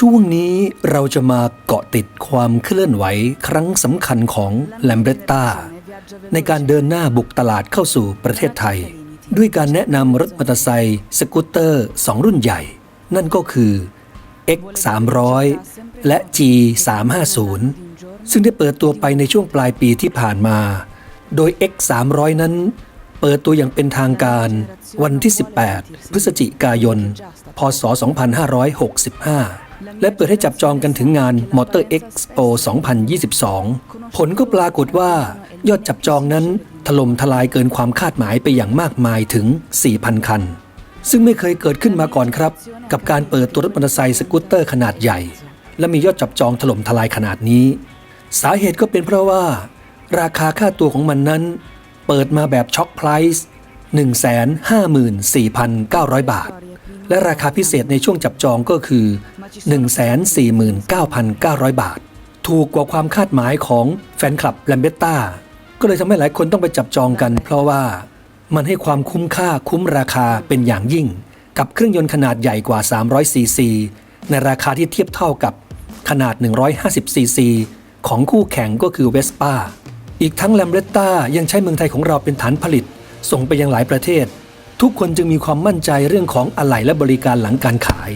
ช่วงนี้เราจะมาเกาะติดความเคลื่อนไหวครั้งสำคัญของแลมเบรตตาในการเดินหน้าบุกตลาดเข้าสู่ประเทศไทย ด้วยการแนะนำรถมอเตอร์ไซค์สกูตเตอร์ 2 รุ่นใหญ่ นั่นก็คือ X 3 0 0และ G 3 5 0ซึ่งได้เปิดตัวไปในช่วงปลายปีที่ผ่านมา โดย X 3 0 0นั้น เปิดตัวอย่างเป็นทางการวันที่ 18 พฤศจิกายน พศ 2565 และเปิดให้จับจองกันถึงงาน Motor Expo 2022 ผลก็ปรากฏว่า ยอดจับจองนั้นถล่มทลายเกินความคาดหมายไปอย่างมากมายถึง 4,000 คัน ซึ่งไม่เคยเกิดขึ้นมาก่อนครับ กับการเปิดตัวรถมอเตอร์ไซค์สกูตเตอร์ขนาดใหญ่ และมียอดจับจองถล่มทลายขนาดนี้ สาเหตุก็เป็นเพราะว่า ราคาค่าตัวของมันนั้น เปิดมาแบบช็อคไพรส์154,900 บาท และราคาพิเศษในช่วงจับจองก็คือ 149,900 บาท ถูกกว่าความคาดหมายของแฟนคลับแลมเบตตาก็เลยทำให้หลายคนต้องไปจับจองกัน เพราะว่ามันให้ความคุ้มค่าคุ้มราคาเป็นอย่างยิ่ง กับเครื่องยนต์ขนาดใหญ่กว่า 300 ซีซี ในราคาที่เทียบเท่ากับขนาด 150 ซีซี ของคู่แข่งก็คือเวสป้าอีกทั้งแลมเบตตายังใช้เมืองไทยของเราเป็นฐานผลิต ส่งไปยังหลายประเทศ ทุกคนจึงมีความมั่นใจเรื่องของอะไหล่และบริการหลังการขาย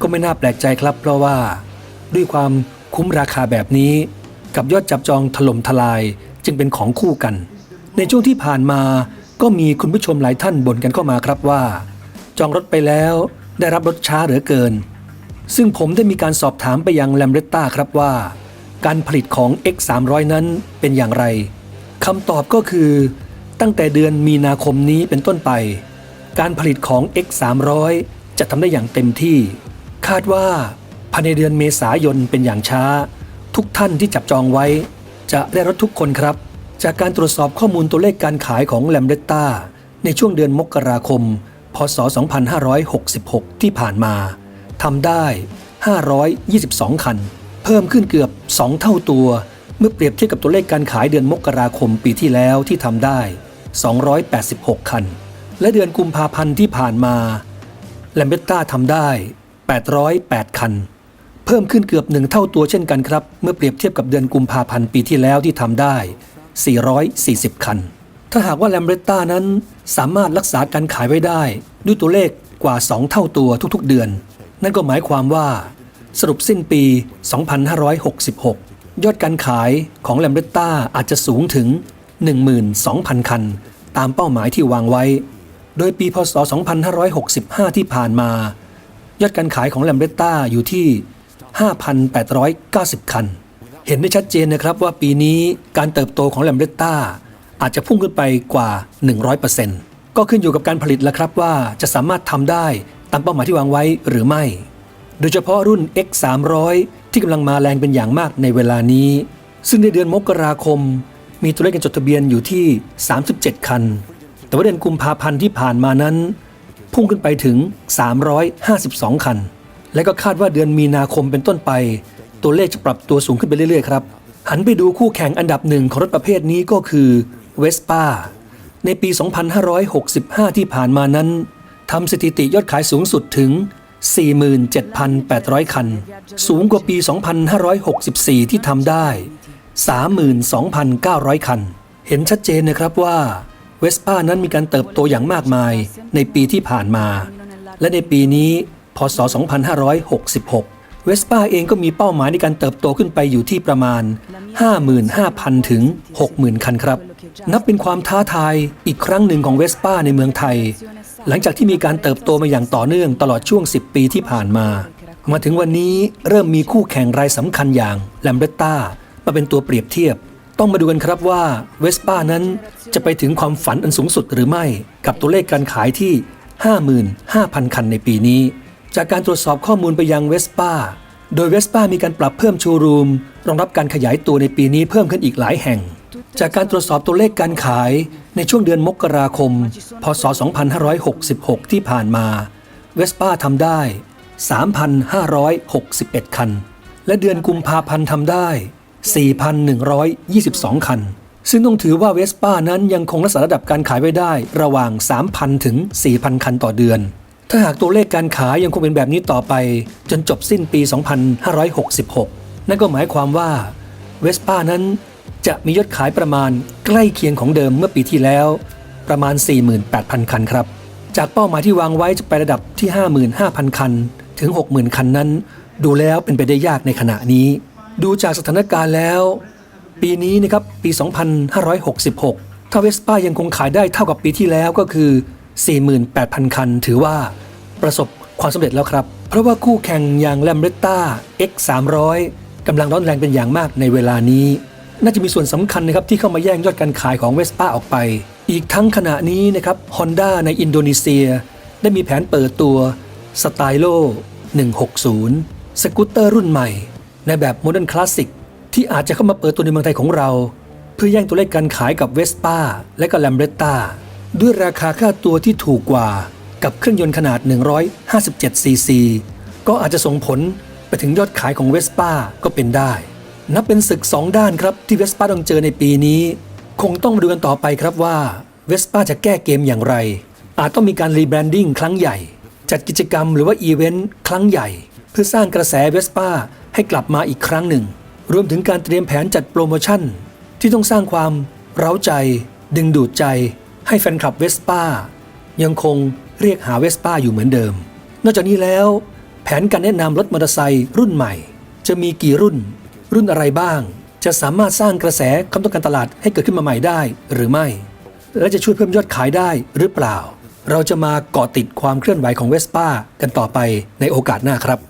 ก็ไม่น่าแปลกใจครับ เพราะว่า ด้วยความคุ้มราคาแบบนี้ กับยอดจับจองถล่มทลายจึงเป็นของคู่กัน ในช่วงที่ผ่านมาก็มีคุณผู้ชมหลายท่านบ่นกันเข้ามาครับว่า จองรถไปแล้วได้รับรถช้าเหลือเกิน ซึ่งผมได้มีการสอบถามไปยังแลมเรตตาครับว่า การผลิตของ X 3 0 0นั้นเป็นอย่างไรคำตอบก็คือ ตั้งแต่เดือนมีนาคมนี้เป็นต้นไป การผลิตของ X 3 0 0จะทำได้อย่างเต็มที่ คาดว่าภายในเดือนเมษายนเป็นอย่างช้า ทุกท่านที่จับจองไว้ จะได้รถทุกคนครับ จากการตรวจสอบข้อมูลตัวเลขการขายของแลมเรตตาในช่วงเดือนมกราคม พศ 2566 ที่ผ่านมาทำได้ 522 คัน เพิ่มขึ้นเกือบ 2 เท่าตัว เมื่อเปรียบเทียบกับตัวเลขการขายเดือนมกราคมปีที่แล้วที่ทำได้ 286 คัน และเดือนกุมภาพันธ์ที่ผ่านมาแลมเบตตาทำได้ 808 คัน เพิ่มขึ้นเกือบหนึ่งเท่าตัวเช่นกันครับ เมื่อเปรียบเทียบกับเดือนกุมภาพันธ์ปีที่แล้วที่ทำได้ 440 คัน ถ้าหากว่าแลมเบตตานั้นสามารถรักษาการขายไว้ได้ด้วยตัวเลขกว่า 2 เท่าตัวทุกๆเดือน นั่นก็หมายความว่า สรุปสิ้นปี 2566 ยอดการขายของแลมเบตตาอาจจะสูงถึง 12,000 คัน ตามเป้าหมายที่วางไว้ โดยปีพศ 2565 ที่ผ่านมา ยอดการขายของแลมเบตตาอยู่ที่ 5,890 คัน เห็นได้ชัดเจนนะครับว่าปีนี้การเติบโตของแลมเบตตาอาจจะพุ่งขึ้นไปกว่า 100%ก็ขึ้นอยู่กับการผลิตแล้วครับว่าจะสามารถทำได้ตามเป้าหมายที่วางไว้หรือไม่ โดยเฉพาะรุ่น X 3 0 0ที่กำลังมาแรงเป็นอย่างมากในเวลานี้ ซึ่งในเดือนมกราคม มีตัวเลขการจดทะเบียนอยู่ที่ 37 คัน แต่ว่าเดือนกุมภาพันธ์ที่ผ่านมานั้น พุ่งขึ้นไปถึง 352 คัน และก็คาดว่าเดือนมีนาคมเป็นต้นไป ตัวเลขจะปรับตัวสูงขึ้นไปเรื่อยๆครับ หันไปดูคู่แข่งอันดับหนึ่งของรถประเภทนี้ก็คือเวสป้าในปี 2565 ที่ผ่านมานั้นทำสถิติยอดขายสูงสุดถึง 47,800 คัน สูงกว่าปี 2564 ที่ทำได้ 32,900 คัน เห็นชัดเจนนะครับว่า เวสป้านั้นมีการเติบโตอย่างมากมายในปีที่ผ่านมา และในปีนี้ พศ 2566 เวสป้าเองก็มีเป้าหมายในการเติบโตขึ้นไปอยู่ที่ประมาณ 55,000 ถึง 60,000 คันครับ นับเป็นความท้าทายอีกครั้งหนึ่งของเวสป้าในเมืองไทย หลังจากที่มีการเติบโตมาอย่างต่อเนื่องตลอดช่วง 10 ปีที่ผ่านมา มาถึงวันนี้เริ่มมีคู่แข่งรายสำคัญอย่างแลมเบตตามาเป็นตัวเปรียบเทียบ ต้องมาดูกันครับว่าเวสป้านั้นจะไปถึงความฝันอันสูงสุดหรือไม่กับตัวเลขการขายที่ 55,000 คันในปีนี้ จากการตรวจสอบข้อมูลไปยังเวสป้าโดยเวสป้ามีการปรับเพิ่มโชว์รูม รองรับการขยายตัวในปีนี้เพิ่มขึ้นอีกหลายแห่ง จากการตรวจสอบตัวเลขการขายในช่วงเดือนมกราคม พศ 2566 ที่ผ่านมาเวสป้าทำได้ 3,561 คัน และเดือนกุมภาพันธ์ทำได้ 4,122 คัน ซึ่งต้องถือว่าเวสป้านั้นยังคงรักษาระดับการขายไว้ได้ระหว่าง 3,000 ถึง 4,000 คันต่อเดือน ถ้าหากตัวเลขการขายยังคงเป็นแบบนี้ต่อไป จนจบสิ้นปี 2566 นั่นก็หมายความว่าเวสป้านั้นจะมียอดขายประมาณใกล้เคียงของเดิมเมื่อปีที่แล้ว ประมาณ 48,000 คันครับ จากเป้าหมายที่วางไว้จะไประดับที่ 55,000 คัน ถึง 60,000 คันนั้น ดูแล้วเป็นไปได้ยากในขณะนี้ ดูจากสถานการณ์แล้ว ปีนี้นะครับปี 2566 ถ้าเวสป้ายังคงขายได้เท่ากับปีที่แล้วก็คือ 48,000 คัน ถือว่าประสบความสำเร็จแล้วครับ เพราะว่าคู่แข่งอย่างแลมเบรต้า X 3 0 0กำลังร้อนแรงเป็นอย่างมากในเวลานี้ น่าจะมีส่วนสำคัญนะครับที่เข้ามาแย่งยอดการขายของเวสป้าออกไป อีกทั้งขณะนี้นะครับ Honda ในอินโดนีเซีย ได้มีแผนเปิดตัว s t y l o 160 สกูตเตอร์รุ่นใหม่ ในแบบโมเดิร์นคลาสสิกที่อาจจะเข้ามาเปิดตัวในเมืองไทยของเรา เพื่อแย่งตัวเลขการขายกับเวสป้าและก็แลมเบรต้าด้วยราคาค่าตัวที่ถูกกว่ากับเครื่องยนต์ขนาด 157 ซีซี ก็อาจจะส่งผลไปถึงยอดขายของเวสป้าก็เป็นได้ นับเป็นศึก 2 ด้านครับที่เวสป้าต้องเจอในปีนี้ คงต้องมาดูกันต่อไปครับว่าเวสป้าจะแก้เกมอย่างไร อาจต้องมีการรีแบรนดิ้งครั้งใหญ่ จัดกิจกรรมหรือว่าอีเวนต์ครั้งใหญ่ เพื่อสร้างกระแสเวสป้า ให้กลับมาอีกครั้งหนึ่ง รวมถึงการเตรียมแผนจัดโปรโมชั่น ที่ต้องสร้างความเร้าใจ ดึงดูดใจ ให้แฟนคลับเวสป้ายังคงเรียกหาเวสป้าอยู่เหมือนเดิม นอกจากนี้แล้ว แผนการแนะนำรถมอเตอร์ไซค์รุ่นใหม่ จะมีกี่รุ่น รุ่นอะไรบ้าง จะสามารถสร้างกระแสความต้องการตลาดให้เกิดขึ้นมาใหม่ได้หรือไม่ และจะช่วยเพิ่มยอดขายได้หรือเปล่า เราจะมาเกาะติดความเคลื่อนไหวของเวสป้ากันต่อไปในโอกาสหน้าครับ